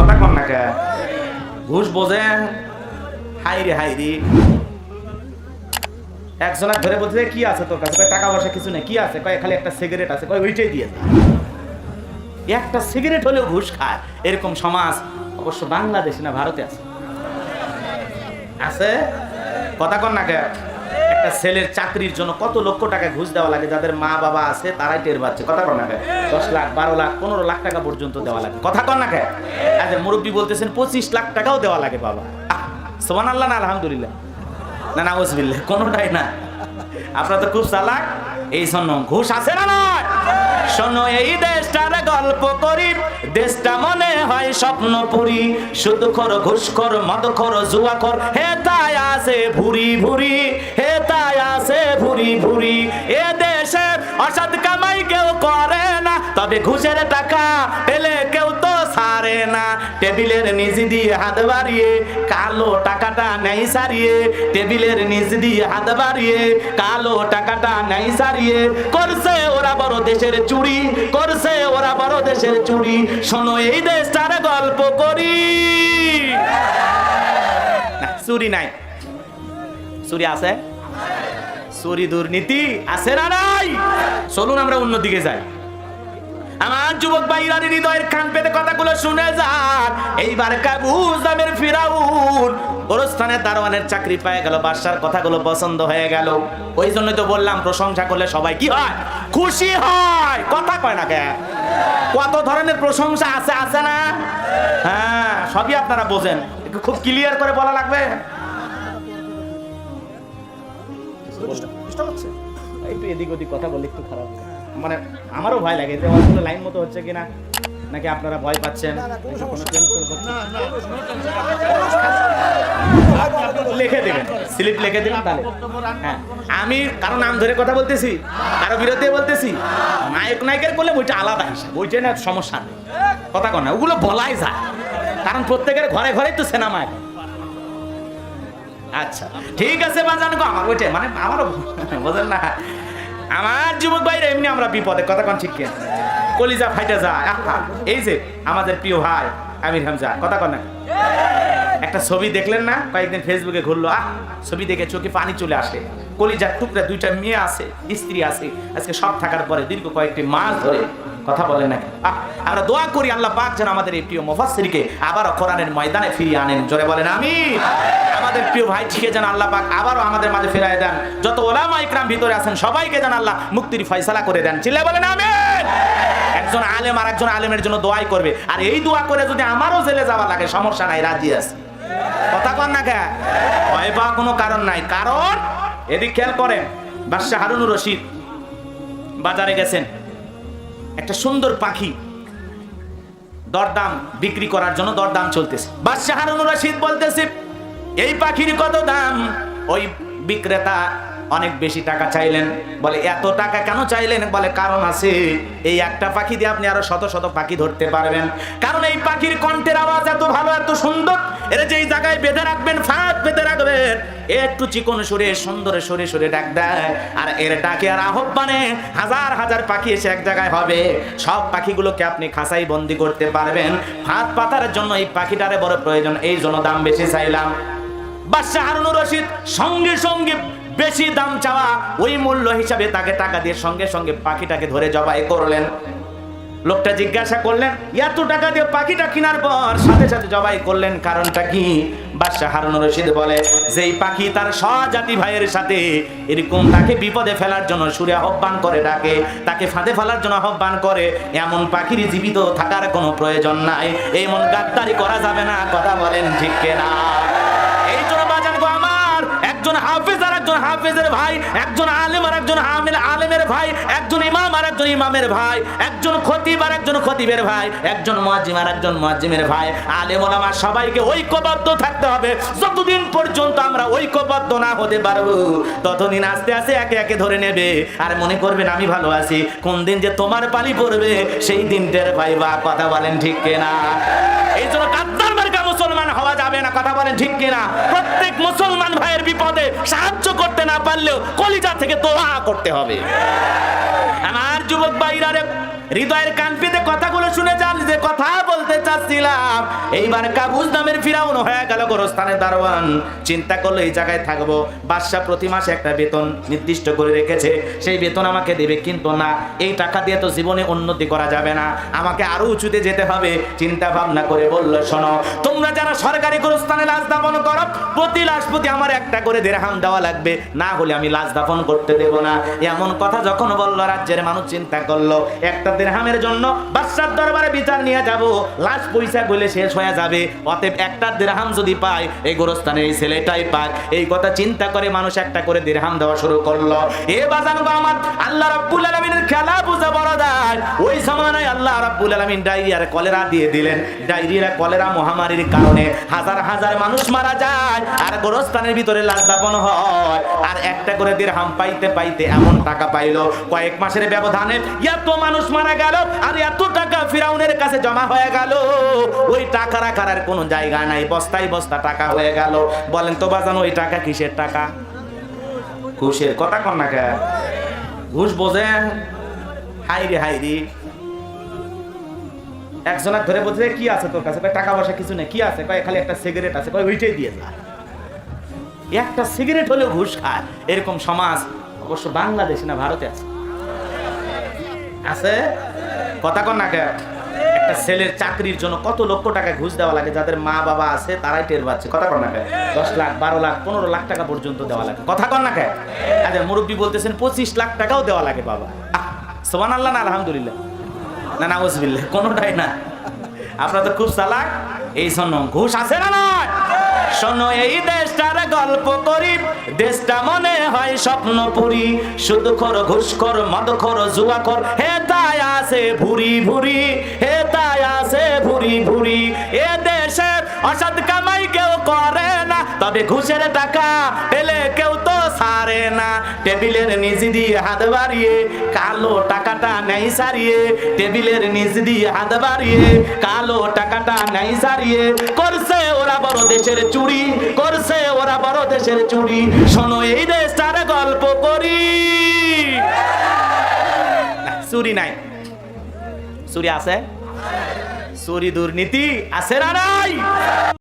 কথা না ঘুষ বোঝেন হাইরে হাইরে একজনের বলছে কি আছে তোর কাছে? টাকা পয়সা কিছু নেই। কি আছে? কয়, খালি একটা সিগারেট আছে। কয়, ওইটাই দিয়ে একটা সিগারেট হলেও ঘুষ খায়। এরকম সমাজ অবশ্য বাংলাদেশে না, ভারতে আছে। আছে? কথা কন না কে? একটা ছেলের চাকরির জন্য কত লক্ষ টাকা ঘুষ দেওয়া লাগে, যাদের মা বাবা আছে, তারাই টের পাচ্ছে। কথা কর না কে? দশ লাখ, বারো লাখ, পনেরো লাখ টাকা পর্যন্ত দেওয়া লাগে। কথা কর না খায় আচ্ছা মুরব্বী বলতেছেন, পঁচিশ লাখ টাকাও দেওয়া লাগে বাবা। সোমান আল্লাহ না, আলহামদুলিল্লাহ। না না ওসবিল্লা কোনোটাই না। আপনারা তো খুব চালাক। এই জন্য ঘুষ আছে না নয় শোনো, এই দেশটার গল্প করি। দেশটা মনে হয় স্বপ্ন পুরি শুধু খর ঘুষ খর মদ খর জুয়া খর হে তাই আছে ভুরি ভুরি, হে তাই আছে ভুরি ভুরি। এ দেশের অসৎ কামাই কেউ করে না, তবে ঘুষের টাকা পেলে কেউ তো সারে না। টেবিলের নিচ দিয়ে হাত বাড়িয়ে, কালো টাকাটা নেই সারিয়ে, টেবিলের নিচ দিয়ে হাত বাড়িয়ে, কালো টাকাটা নেই সারিয়ে, করছে ওরা দেশের চুরি করছে, ওরা বড় দেশের চুরি। শোনো, এই দেশটার গল্প করি। চুরি নাই। চুরি আছে? চুরি দুর্নীতি আছে না নাই? চলুন আমরা অন্যদিকে যাই। আমার যুবক ভাইরা হৃদয়ের কান পেতে কথাগুলো শুনে যান। এইবার কাবুজ ফিরাউন গোরস্থানে দারোয়ানের চাকরি পেয়ে গেল, বাদশার কথাগুলো পছন্দ হয়ে গেল। ওই জন্য তো বললাম, প্রশংসা করলে সবাই কি হয়? খুশি হয়। কথা কয় না কে? কত ধরনের প্রশংসা আছে আছে না? হ্যাঁ সবই আপনারা বোঝেন। খুব ক্লিয়ার করে বলা লাগবে? একটু এদিক ওদিক কথা বলে একটু খারাপ। মানে আমারও ভয় লাগে যে কোনো লাইন মতো হচ্ছে কিনা নাকি আপনারা ভয় পাচ্ছেন? কোনো? লিখে দেবেন স্লিপ লিখে দেবেন তাহলে। হ্যাঁ আমি কারও নাম ধরে কথা বলতেছি কারও বিরুদ্ধে বলতেছি নায়ক নায়কের করলে বইটা আলাদা হিসাব বইটা না সমস্যা নেই। কথা কর না ওগুলো বলাই যায়। কারণ প্রত্যেকের ঘরে ঘরেই তো সিনেমা এখন। আচ্ছা ঠিক আছে বাজান গো আমার ওইটাই মানে আমারও বোঝেন না। আমার যুবক ভাইরা, এমনি আমরা বিপদে, কথা কন ঠিক কলিজা ফাইটা যা এই যে, আমাদের প্রিয় ভাই, আমির হামজা, কথা কন? একটা ছবি দেখলেন না? কয়েকদিন ফেসবুকে ঘুরলো, আহ, ছবি দেখে চোখে পানি চলে আসে। কলিজার টুকরা দুইটা মেয়ে আছে, স্ত্রী আছে। আজকে সব থাকার পরে দীর্ঘ কয়েকটি মাস ধরে কথা বলেন নাকি? আমরা দোয়া করি আল্লাহ পাক যেন আমাদের এই প্রিয় মুফাসসিরকে আবারও কোরআনের ময়দানে ফিরিয়ে আনেন। জোরে বলেন আমি আমাদের প্রিয় ভাই ঠিকে যেন আল্লাহ পাক আবারও আমাদের মাঝে ফিরায় দেন। যত ওলামা ইকরাম ভিতরে আছেন, সবাইকে যেন আল্লাহ মুক্তির ফয়সালা করে দেন। চিল্লা বলেন, আমিন। একজন আলেম আর একজন আলেমের জন্য দোয়াই করবে। আর এই দোয়া করে যদি আমারও জেলে যাওয়া লাগে, সমস্যা নাই, রাজি আছে। কথা কন না কে ভয় পাওয়া কোনো কারণ নাই। কারণ, এদিক খেয়াল করেন, বাদশাহ হারুনুর রশিদ বাজারে গেছেন। একটা সুন্দর পাখি দরদাম বিক্রি করার জন্য দরদাম চলতেছে। বাদশাহ রশিদ বলতেছে, এই পাখির কত দাম? ওই বিক্রেতা অনেক বেশি টাকা চাইলেন। বলে, এত টাকা কেন চাইলেন? বলে, কারণ আছে, এই একটা পাখি দিয়ে আপনি আরও শত শত পাখি ধরতে পারবেন। কারণ এই পাখির কণ্ঠের আওয়াজ এত ভালো, এত সুন্দর, এর যেই জায়গায় বেঁধে রাখবেন, ফাঁদ বেঁধে রাখবেন একটু চিকন সুরে, সুন্দরে সুরে সুরে ডাক দেয়। আর এর ডাকে আর আহ্বানে হাজার হাজার পাখি এসে এক জায়গায় হবে। সব পাখিগুলোকে আপনি খাঁচাই বন্দি করতে পারবেন। ফাঁদ পাতার জন্য এই পাখিটারে বড় প্রয়োজন, এই জন্য দাম বেশি চাইলাম। বাদশাহ হারুনুর রশিদ সঙ্গে সঙ্গে বেশি দাম চাওয়া ওই মূল্য হিসাবে তাকে টাকা দিয়ে সঙ্গে সঙ্গে পাখিটাকে ধরে জবাই করলেন। লোকটা জিজ্ঞাসা করলেন, এত টাকা দিয়ে পাখিটা কেনার পর সাথে সাথে জবাই করলেন কারণটা কি? বাদশাহ হারুন রশিদ বলে, যেই পাখি তার স্বজাতি ভাইয়ের সাথে এরকম তাকে বিপদে ফেলার জন্য সুরে আহ্বান করে, ডাকে, তাকে ফাঁদে ফেলার জন্য আহ্বান করে, এমন পাখির জীবিত থাকার কোনো প্রয়োজন নাই। এমন গাদ্দারি করা যাবে না, কথা বলেন ঠিক না একজন হাফেজ আর একজন হাফেজের ভাই, একজন আলেম আর একজন আমের আলেমের ভাই, একজন ইমাম আর একজন ইমামের ভাই, একজন খতিব আর একজন খতিবের ভাই, একজন মুয়াজ্জিম আর একজন মুয়াজ্জিমের ভাই। আলেম ওলামা, সবাইকে ঐক্যবদ্ধ থাকতে হবে। যতদিন পর্যন্ত আমরা ঐক্যবদ্ধ না হতে পারব, ততদিন আস্তে আস্তে একে একে ধরে নেবে। আর মনে করবেন, আমি ভালো আছি। কোন দিন যে তোমার পালি পড়বে, সেই দিনটার ভাই বা কথা বলেন ঠিক কিনা? এই জন্য কথা বলেন ঠিক কিনা? প্রত্যেক মুসলমান ভাইয়ের বিপদে সাহায্য করতে না পারলেও কলিজা থেকে দোয়া করতে হবে। আমার যুবক ভাইরা হৃদয়ের কান পেতে কথাগুলো শুনে যান, যে কথা বলতে চাচ্ছে ছিলাম এইবার কাবুজ নামের ফিরাউন হয়ে গেল গোরস্থানের দারোয়ান। চিন্তা করল এই জায়গায় থাকব। বাদশাহ প্রতি মাসে একটা বেতন নির্দিষ্ট করে রেখেছে। সেই বেতন আমাকে দেবে কিন্তু না। এই টাকা দিয়ে তো জীবনে উন্নতি করা যাবে না। আমাকে আরও উঁচুতে যেতে হবে। চিন্তা ভাবনা করে বলল, শোনো, তোমরা যারা সরকারি গোরস্থানে লাশ দাফন করো, প্রতি লাশ প্রতি আমার একটা করে দেড়হাম দেওয়া লাগবে। না হলে আমি লাশ দাফন করতে দেব না। এমন কথা যখন বলল, রাজ্যের মানুষ চিন্তা করল, একটা দেড়হামের জন্য বাদশার দরবারে বিচার নিয়ে যাব। লাশ পয়সা গলে শেষ হয়ে যাবে। অতএব একটা দেড়হাম যদি পায়, এই গোরস্থানে এই ছেলেটাই পাক। এই কথা চিন্তা করে মানুষ একটা করে দেড়হাম দেওয়া শুরু করল। এ বাজানো আমার আল্লাহ রব্বুল আলামিনের খেলা বুঝে বড় দায় ওই জামানায় আল্লাহ রাব্বুল আলামিন ডায়রিয়ার কলেরা দিয়ে দিলেন। ডায়রিয়া কলেরা মহামারীর কারণে হাজার হাজার মানুষ মারা যায়, আর গোরস্থানের ভিতরে লাশ দাফন হয়, আর একটা করে দিরহাম পাইতে পাইতে এমন টাকা পাইলো। কয়েক মাসের ব্যবধানে এত মানুষ মারা গেল, আর এত টাকা ফিরাউনের কাছে জমা হয়ে গেল। ওই টাকা রাখার আর কোনো জায়গা নাই, বস্তায় বস্তা টাকা হয়ে গেল। বলেন তো বাজানো, ওই টাকা কিসের টাকা? ঘুষের, কথা কন না ঘুষ বোঝেন? হাইরে হাইরি একজনের ধরে বলছে, কি আছে তোর কাছে? টাকা পয়সা কিছু নেই, কি আছে? কয়, খালি একটা সিগারেট আছে। কয়, ওইটাই দিয়ে যা। একটা সিগারেট হলেও ঘুষ খায়। এরকম সমাজ অবশ্য বাংলাদেশে না, ভারতে আছে। আছে? কথা কন না একটা ছেলের চাকরির জন্য কত লক্ষ টাকা ঘুষ দেওয়া লাগে, যাদের মা বাবা আছে, তারাই টের পাচ্ছে। কথা কন না দশ লাখ, বারো লাখ, পনেরো লাখ টাকা পর্যন্ত দেওয়া লাগে। কথা কন না আচ্ছা মুরব্বী বলতেছেন, পঁচিশ লাখ টাকাও দেওয়া লাগে, বাবা। সোমান আল্লাহ না, আলহামদুলিল্লাহ। না না ওসবিল্লা কোনোটাই না। আপনারা তো খুব চালাক। এই শোনো, ঘুষ আছে না নয় শোনো, এই দেশটার গল্প করি। দেশটা মনে হয় স্বপ্নপুরি। শুধু খর ঘুষ কর মদ খর জুয়া কর হে তাই আছে ভুরি ভুরি। হে তাই আছে ভুরি ভুরি। এ দেশের অসৎ কামাই কেউ করে না। তবে ঘুষের টাকা টেবিলের নিচ দিয়ে হাত বাড়িয়ে, কালো টাকাটা নেই সারিয়ে, টেবিলের নিচ দিয়ে হাত বাড়িয়ে, কালো টাকাটা নেই সারিয়ে, করছে ওরা বড় দেশের চুরি, করছে ওরা বড় দেশের চুরি। শোনো, এই দেশটার গল্প করি। চুরি নাই। চুরি আছে? চুরি দুর্নীতি আছে না নাই?